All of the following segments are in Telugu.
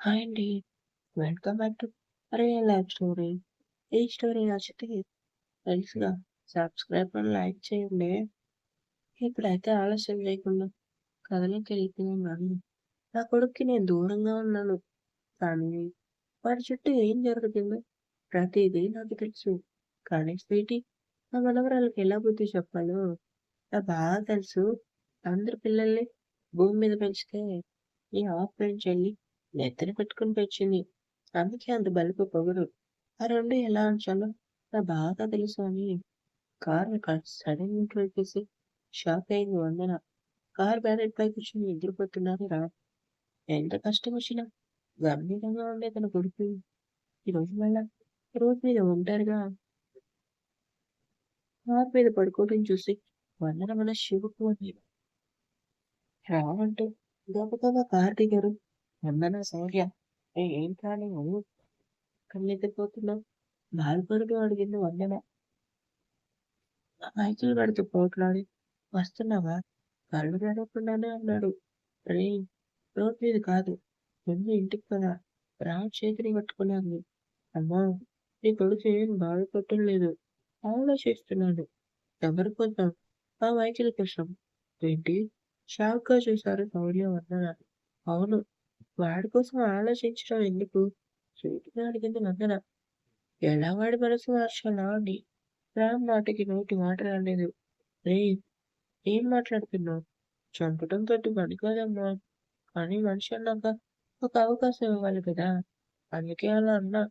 హాయ్ అండి. వెల్కమ్ బ్యాక్ టు అరే లైఫ్ స్టోరీ. ఈ స్టోరీ నచ్చితే తెలుసుగా సబ్స్క్రైబ్ అని లైక్ చేయండి. ఇప్పుడైతే ఆలస్యం చేయకుండా కథలోకి వెళ్ళిపోయాను. నా కొడుక్కి నేను దూరంగా ఉన్నాను. కానీ వాడి చుట్టూ ఏం జరుగుతుందో ప్రతిదీ నాకు తెలుసు. కానీ స్వీటీ నా మనవరాలకి ఎలా బుద్ధి చెప్పాలో నాకు బాగా తెలుసు. అందరి పిల్లల్ని భూమి మీద పెంచితే ఈ ఆఫ్ పెంచి వెళ్ళి నెత్తిన పెట్టుకొని పెంచింది. అందుకే అంత బలుపు పొగరు. ఆ రెండు ఎలా ఉంచాలో నాకు బాగా తెలుసు అని కారు సడన్ చేసి షాక్ అయింది వందన. కార్ బ్యారెట్ పై కూర్చొని నిద్రపోతున్నారు రా ఎంత కష్టం వచ్చినా గంభీరంగా ఉండే తన కొడుకు ఈరోజు మళ్ళా రోడ్ మీద ఒంటరిగా కార్ మీద పడుకోవడం చూసి వందన మన శివకు రావంటూ గబగబా కార్ దిగారు. వందన, సౌర్య ఏ కానీ నువ్వు కళ్ళెత్తిపోతున్నావు? బాధపడుతూ అడిగింది వందన. మైకిల్ వాడితో పోట్లాడి వస్తున్నావా? కళ్ళు తెరవకుండానే అన్నాడు. రే రోడ్ మీద కాదు. ముందు ఇంటికి కదా రామ్ చేతిని పట్టుకున్నాను అమ్మా! నీ కొడుకు ఏం బాధపడటం లేదు. ఆలోచిస్తున్నాడు. ఎవరి కోసం? ఆ మైకిల్ కోసం. ఏంటి? షాక్‌గా చూశారు సౌర్య వందన. అవును. వాడి కోసం ఆలోచించడం ఎందుకు? సూటిగా అడిగింది వందన. ఎలా వాడి మనసు మార్చాలా అని రామ్ మాటకి నోటి మాట రాలేదు. రే ఏం మాట్లాడుతున్నావు? చంపటంతోటి పని కాదమ్మా. కానీ మనిషి అన్నాక ఒక అవకాశం ఇవ్వాలి కదా! అందుకే అలా అన్నా.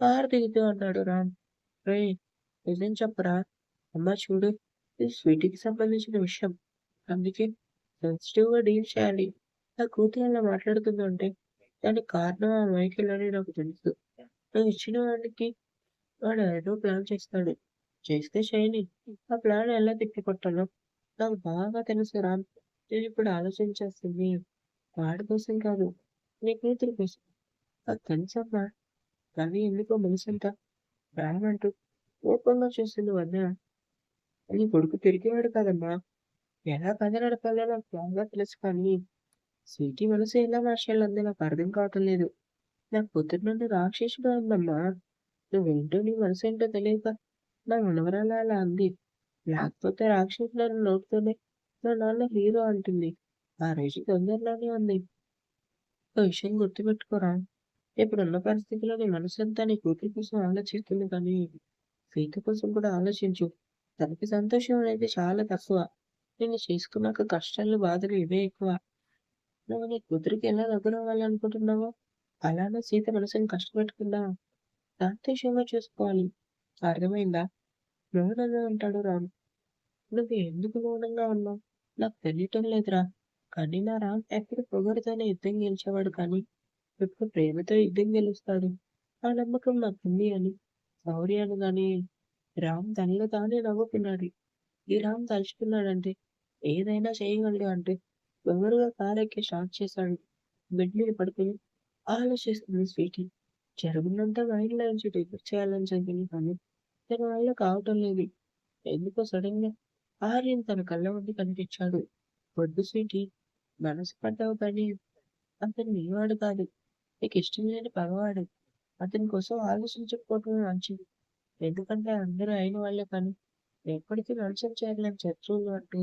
కారు దిగుతూ అన్నాడు రామ్. రే నిజం చెప్పరా? అమ్మా చూడు. ఇది స్వీటీకి సంబంధించిన విషయం. అందుకే సెన్సిటివ్‌గా డీల్ చేయాలి. నా కూతురు అలా మాట్లాడుతుందంటే దానికి కారణం ఆ మైకిల్ అని నాకు తెలుసు. నువ్వు ఇచ్చిన వాడికి వాడు ఏదో ప్లాన్ చేస్తాడు. చేస్తే చేయని. ఆ ప్లాన్ ఎలా తిప్పికొట్టాలో నాకు బాగా తెలుసు రామ్. నేనిప్పుడు ఆలోచించేస్తుంది వాడి కోసం కాదు. నీ కూతురి కోసం. నాకు తెలుసమ్మా. కానీ ఎందుకో మనసంతా రామ్ అంటూ కోపంగా చూస్తుంది వద్దా నీ కొడుకు తిరిగేవాడు కాదమ్మా. ఎలా కథ నడపాలో నాకు బాగా తెలుసు కానీ స్వీటీ మనసు ఎలా మార్చాలో నాకు అర్థం కావటం లేదు. నా కూతురు నన్ను రాక్షసుడు అందమ్మా. నువ్వేంటో నీ మనసు ఏంటో తెలియక నా మనవరాలు అలా అంది. లేకపోతే రాక్షసులని నోటితోనే నా నాన్న హీరో అంటుంది. ఆ రోజు తొందరలోనే ఉంది ఒక విషయం గుర్తుపెట్టుకోరా. ఇప్పుడున్న పరిస్థితిలో నీ మనసు అంతా నీ కూతురు కోసం ఆలోచిస్తుంది కానీ సీత కోసం కూడా ఆలోచించు. తనకి సంతోషం అనేది చాలా తక్కువ. నిన్ను చేసుకున్నాక కష్టాలు, బాధలు ఇవే ఎక్కువ. నువ్వు నీ కూతురికి ఎలా దగ్గరవ్వాలనుకుంటున్నావో అలానే సీత మనసుని కష్టపెట్టకుండా సంతోషంగా చూసుకోవాలి. అర్థమైందా? మౌనంగా అంటాడు రామ్. నువ్వు ఎందుకు మౌనంగా ఉన్నావు? నాకు తెలియటం లేదురా. కానీ నా రామ్ ఎప్పుడు పొగరుతోనే యుద్ధం గెలిచేవాడు కానీ ఇప్పుడు ప్రేమతో యుద్ధం గెలుస్తాడు. ఆ నమ్మకం నాకుంది అని శౌర్య కానీ రామ్ తనలో తానే నవ్వుకున్నాడు. ఈ రామ్ తలుచుకున్నాడంటే ఏదైనా చేయగలడు అంటే బెంగరుగా కారెక్కి షాక్ చేశాడు. బెడ్ మీద పడుకుని ఆలోచిస్తుంది స్వీటీ. జరుగునంత మైండ్‌లో నుంచి డిలీట్ చేయాలని చదివింది కానీ తన వల్ల కావటం లేదు. ఎందుకో సడెన్‌గా ఆర్యన్ తన కళ్ళ ముందు కనిపించాడు. పొద్దు స్వీటీ. మనసు పడ్డావు కానీ అతను నీవాడు కాదు. నీకు ఇష్టం లేని పగవాడు. అతని కోసం ఆలోచించకపోవటం మంచిది. ఎందుకంటే అందరూ అయిన వాళ్ళే కానీ ఎప్పటికీ మోసం చేయలేని శత్రువులు అంటూ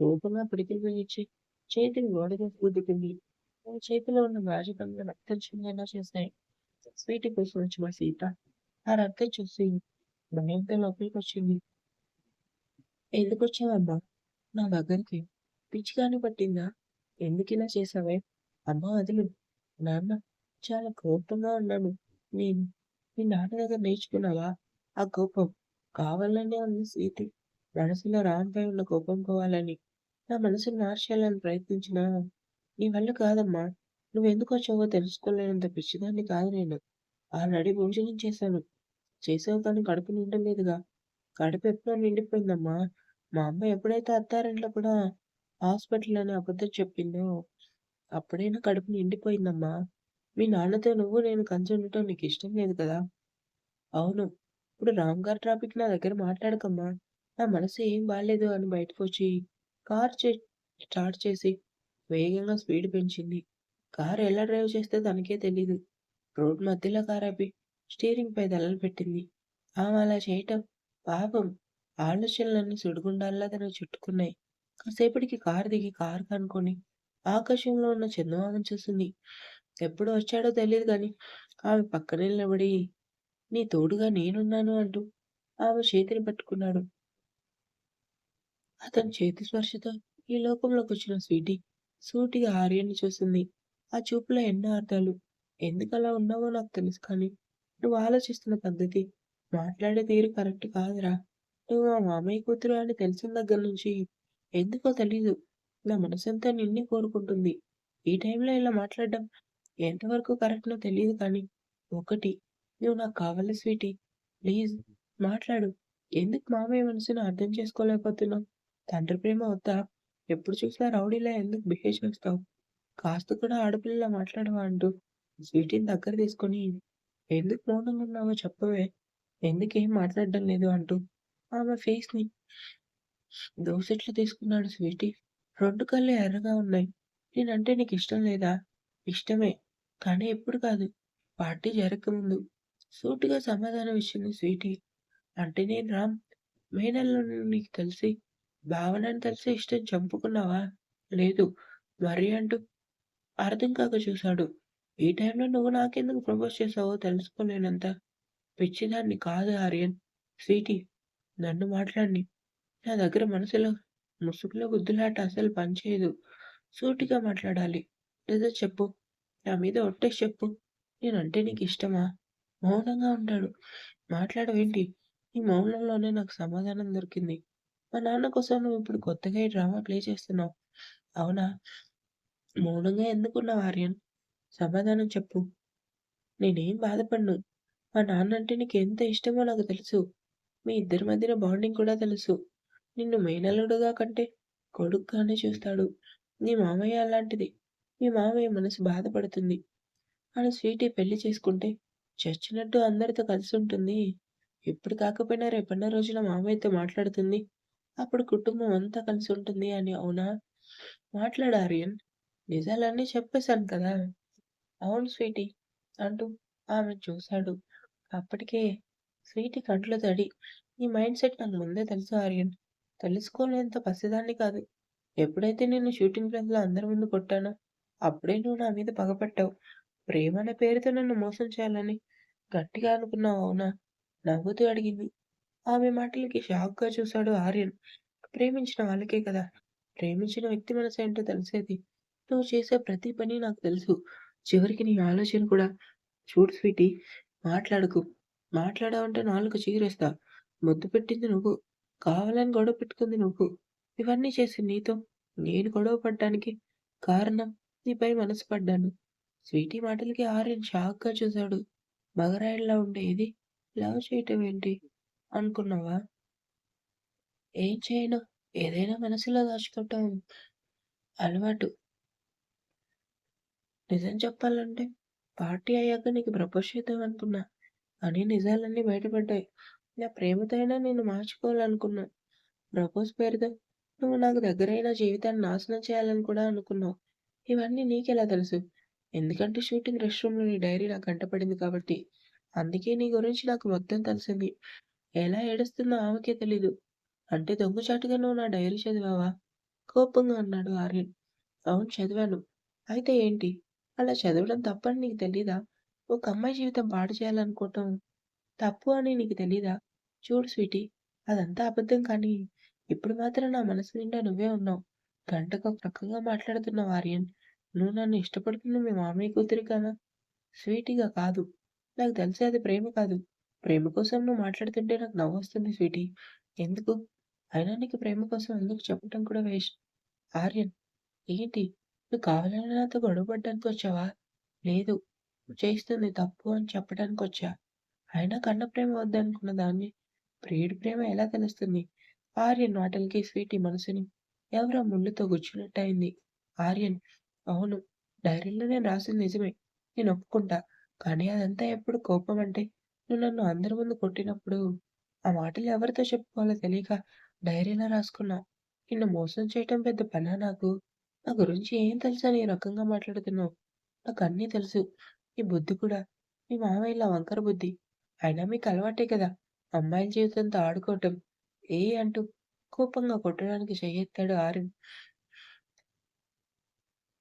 రూపంగా పిడికిలి బిగించి చేతిని గోడకి గుద్దుకుంది. ఆమె చేతిలో ఉన్న గాజుబండ్లు రక్తం చెందేలా చేశాయి. స్వీటీ కోసం వచ్చిన సీత ఆ రక్తం చూసి భయంతో లోపలికి వచ్చింది ఎందుకు ఎందుకొచ్చావమ్మా? నా దగ్గరికి. పిచ్చిగాని పట్టిందా? ఎందుకిలా చేశావే? అమ్మా వదిలు. నాన్న చాలా కోపంగా ఉన్నాను. నేను మీ నాన్న దగ్గర నేర్చుకున్నావా ఆ కోపం? కావాలనే ఉంది స్వీటీ. మనసులో రామ్‌పై ఉన్న కోపం పోవాలని. నా మనసుని మార్చేయాలని ప్రయత్నించినా నీ వల్ల కాదమ్మా. నువ్వెందుకొచ్చావో తెలుసుకోలేనంత పిచ్చిదాన్ని కాదు నేను. ఆల్రెడీ భోజనం చేశాను. చేసావు కానీ కడుపు నిండలేదుగా. కడుపు ఎప్పుడో నిండిపోయిందమ్మా. మా అమ్మ ఎప్పుడైతే అత్తారింట్లో కూడా హాస్పిటల్ అని అబద్ధం చెప్పిందో అప్పుడైనా కడుపు నిండిపోయిందమ్మా. మీ నాన్నతో నువ్వు నేను కలిసి ఉండటం నీకు ఇష్టం లేదు కదా? అవును. ఇప్పుడు రామ్ గారు ట్రాఫిక్ నా దగ్గర మాట్లాడకమ్మా. నా మనసు ఏం బాగాలేదు అని బయటకు వచ్చి కార్ చే స్టార్ట్ చేసి వేగంగా స్పీడ్ పెంచింది. కార్ ఎలా డ్రైవ్ చేస్తే తనకే తెలియదు రోడ్ మధ్యలో కారాపి స్టీరింగ్‌పై తలలు పెట్టింది. ఆమె అలా చేయటం పాపం ఆలోచనలన్నీ సుడిగుండాల్లా తనకు చుట్టుకున్నాయి. కాసేపటికి కారు దిగి కారు కనుక్కొని ఆకాశంలో ఉన్న చందమామను చూసింది. ఎప్పుడు వచ్చాడో తెలియదు కానీ ఆమె పక్కనే నిలబడి నీ తోడుగా నేనున్నాను అంటూ ఆమె చేతిని పట్టుకున్నాడు. అతని చేతి స్పర్శతో ఈ లోకంలోకొచ్చిన స్వీటీ సూటిగా ఆర్యన్ని చూసింది. ఆ చూపులో ఎన్నో అర్థాలు. ఎందుకలా ఉన్నావో నాకు తెలుసు కానీ నువ్వు ఆలోచిస్తున్న పద్ధతి, మాట్లాడే తీరు కరెక్ట్ కాదురా. నువ్వు మా మామయ్య కూతురు అని తెలిసిన దగ్గర నుంచి ఎందుకో తెలీదు. నా మనసంతా నిన్నే కోరుకుంటుంది. ఈ టైంలో ఇలా మాట్లాడడం ఎంతవరకు కరెక్ట్నో తెలియదు కానీ ఒకటి నువ్వు నాకు కావాలి స్వీటీ. ప్లీజ్ మాట్లాడు. ఎందుకు మామయ్య మనసుని అర్థం చేసుకోలేకపోతున్నావు? తండ్రి ప్రేమ వద్దా? ఎప్పుడు చూసినా రౌడీలా ఎందుకు బిహేవ్ చేస్తావు? కాస్త కూడా ఆడపిల్లలా మాట్లాడవా అంటూ స్వీటీని దగ్గర తీసుకొని ఎందుకు మౌనంగా ఉన్నావో చెప్పవే? ఎందుకేం మాట్లాడడం లేదు అంటూ ఆమె ఫేస్‌ని దోసెట్లు తీసుకున్నాడు స్వీటీ. రెండు కళ్ళు ఎర్రగా ఉన్నాయి. నేనంటే నీకు ఇష్టం లేదా? ఇష్టమే. కానీ ఇప్పుడు కాదు. పార్టీ జరగకముందు. సూటిగా సమాధానం ఇచ్చింది స్వీటీ. అంటే నేను రామ్ మే నెలలో నీకు తెలిసి భావనని తెలిసి ఇష్టం చంపుకున్నావా? లేదు. మరి అంటూ అర్థం కాక చూశాడు. ఈ టైంలో నువ్వు నాకెందుకు ప్రపోజ్ చేశావో తెలుసుకోలేనంత పిచ్చిదాన్ని కాదు ఆర్యన్. స్వీటీ నన్ను మాట్లాడనీ. నా దగ్గర మనసులో ముసుగులో గుద్దులాట అసలు పనిచేయదు. సూటిగా మాట్లాడాలి. నిజం చెప్పు. నా మీద ఒట్టేసి చెప్పు. నేనంటే నీకిష్టమా? మౌనంగా ఉంటాడు. మాట్లాడవేంటి? ఈ మౌనంలోనే నాకు సమాధానం దొరికింది. మా నాన్న కోసం నువ్విప్పుడు కొత్తగా ఈ డ్రామా ప్లే చేస్తున్నావు. అవునా? మౌనంగా ఎందుకున్నావు ఆర్యన్? సమాధానం చెప్పు. నేనేం బాధపడ్ను మా నాన్న అంటే నీకెంత ఇష్టమో నాకు తెలుసు. మీ ఇద్దరి మధ్యన బాండింగ్ కూడా తెలుసు. నిన్ను మేనల్లుడుగా కంటే కొడుకుగానే చూస్తాడు. నీ మామయ్య అలాంటిది. మీ మామయ్య మనసు బాధపడుతుంది. అని స్వీటీ పెళ్ళి చేసుకుంటే చచ్చినట్టు అందరితో కలిసి ఉంటుంది ఇప్పుడు కాకపోయినా రేపన్న రోజున మామయ్యతో మాట్లాడుతుంది. అప్పుడు కుటుంబం అంతా కలిసి ఉంటుంది అని అవునా? మాట్లాడు ఆర్యన్. నిజాలన్నీ చెప్పేశాను కదా! అవును స్వీటీ అంటూ ఆమె చూశాడు. అప్పటికే స్వీటీ కంట్లో తడి. నీ మైండ్ సెట్ నాకు ముందే తెలుసు ఆర్యన్. తెలుసుకోలేంత పసిదాన్ని కాదు. ఎప్పుడైతే నేను షూటింగ్ ప్లేస్‌లో అందరి ముందు కొట్టానో అప్పుడే నువ్వు నా మీద పగపట్టావు. ప్రేమనే పేరుతో నన్ను మోసం చేయాలని గట్టిగా అనుకున్నావు అవునా? నవ్వుతూ అడిగింది. ఆమె మాటలకి షాక్‌గా చూశాడు ఆర్యన్. ప్రేమించిన వాళ్ళకే కదా! ప్రేమించిన వ్యక్తి మనసు ఏంటో తెలిసేది. నువ్వు చేసే ప్రతి పని నాకు తెలుసు. చివరికి నీ ఆలోచన కూడా. చూడు స్వీటీ మాట్లాడకు. మాట్లాడావంటే నాలుగు చీరేస్తా. ముద్దు పెట్టింది నువ్వు. కావాలని గొడవ పెట్టుకుంది నువ్వు. ఇవన్నీ చేసి నీతో. నేను గొడవ పడ్డానికి కారణం నీపై మనసు పడ్డాను. స్వీటీ మాటలకి ఆర్యన్ షాక్‌గా చూశాడు. మగరాయిల్లా ఉండే ఇది లవ్ చేయటం ఏంటి? అనుకున్నావా? ఏం చేయను. ఏదైనా మనసులో దాచుకోవటం అలవాటు. నిజం చెప్పాలంటే పార్టీ అయ్యాక నీకు ప్రపోజ్ చేద్దామనుకున్నా. అని నిజాలన్నీ బయటపడ్డాయి. నా ప్రేమతో అయినా మార్చుకోవాలనుకున్నా. ప్రపోజ్ పేరుతో నువ్వు నాకు దగ్గరైన జీవితాన్ని నాశనం చేయాలని కూడా అనుకున్నావు. ఇవన్నీ నీకెలా తెలుసు? ఎందుకంటే షూటింగ్ రెస్ట్ రూమ్‌లో నీ డైరీ నాకు కంటపడింది కాబట్టి. అందుకే నీ గురించి నాకు మొత్తం తెలిసింది. ఎలా ఏడుస్తుందో ఆమెకే తెలీదు. అంటే దొంగచాటుగా నువ్వు నా డైరీ చదివావా? కోపంగా అన్నాడు ఆర్యన్. అవును చదివాను. అయితే ఏంటి? అలా చదవడం తప్పని నీకు తెలీదా? ఒక అమ్మాయి జీవితం పాడు చేయాలనుకోవటం తప్పు అని నీకు తెలీదా? చూడు స్వీటీ అదంతా అబద్ధం కానీ ఇప్పుడు మాత్రం నా మనసు నిండా నువ్వే ఉన్నావు. గంటకు రకంగా మాట్లాడుతున్నావు ఆర్యన్. నువ్వు నన్ను ఇష్టపడుతున్న మీ మామయ్య కూతురిగానా? స్వీటీగా కాదు. నాకు తెలిసి అది ప్రేమ కాదు. ప్రేమ కోసం నువ్వు మాట్లాడుతుంటే నాకు నవ్వొస్తుంది స్వీటీ. ఎందుకు? అయినా నీకు ప్రేమ కోసం ఎందుకు చెప్పటం కూడా వేస్ట్. ఆర్యన్ ఏంటి? నువ్వు కావాలని నాతో గొడవ పడ్డానికొచ్చావా? లేదు. చేస్తుంది తప్పు అని చెప్పడానికొచ్చా. అయినా కన్న ప్రేమ వద్దనుకున్న దాన్ని ప్రియుడి ప్రేమ ఎలా తెలుస్తుంది? ఆర్యన్ మాటలకి స్వీటీ మనసుని ఎవరో ముళ్ళుతో గుచ్చినట్టయింది. ఆర్యన్ అవును. డైరీలో నేను రాసింది నిజమే. నేను ఒప్పుకుంటా. కానీ అదంతా ఎప్పుడు కోపం అంటే నువ్వు నన్ను అందరి ముందు కొట్టినప్పుడు ఆ మాటలు ఎవరితో చెప్పుకోవాలో తెలియక డైరీలో రాసుకున్నా. నిన్ను మోసం చేయటం పెద్ద పనా నాకు? నా గురించి ఏం తెలుసని ఈ రకంగా మాట్లాడుతున్నావు? నాకన్నీ తెలుసు. నీ బుద్ధి కూడా. మీ మామయ్యలా వంకర బుద్ధి. అయినా మీకు అలవాటే కదా! అమ్మాయిల జీవితంతో ఆడుకోవటం. ఏ అంటూ కోపంగా కొట్టడానికి చెయ్యెత్తాడు ఆరుణ్.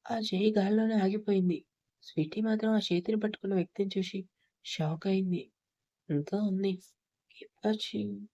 ఆ చేయి గాల్లోనే ఆగిపోయింది. స్వీటీ మాత్రం ఆ చేతిని పట్టుకున్న వ్యక్తిని చూసి షాక్ అయింది. Даний і печень.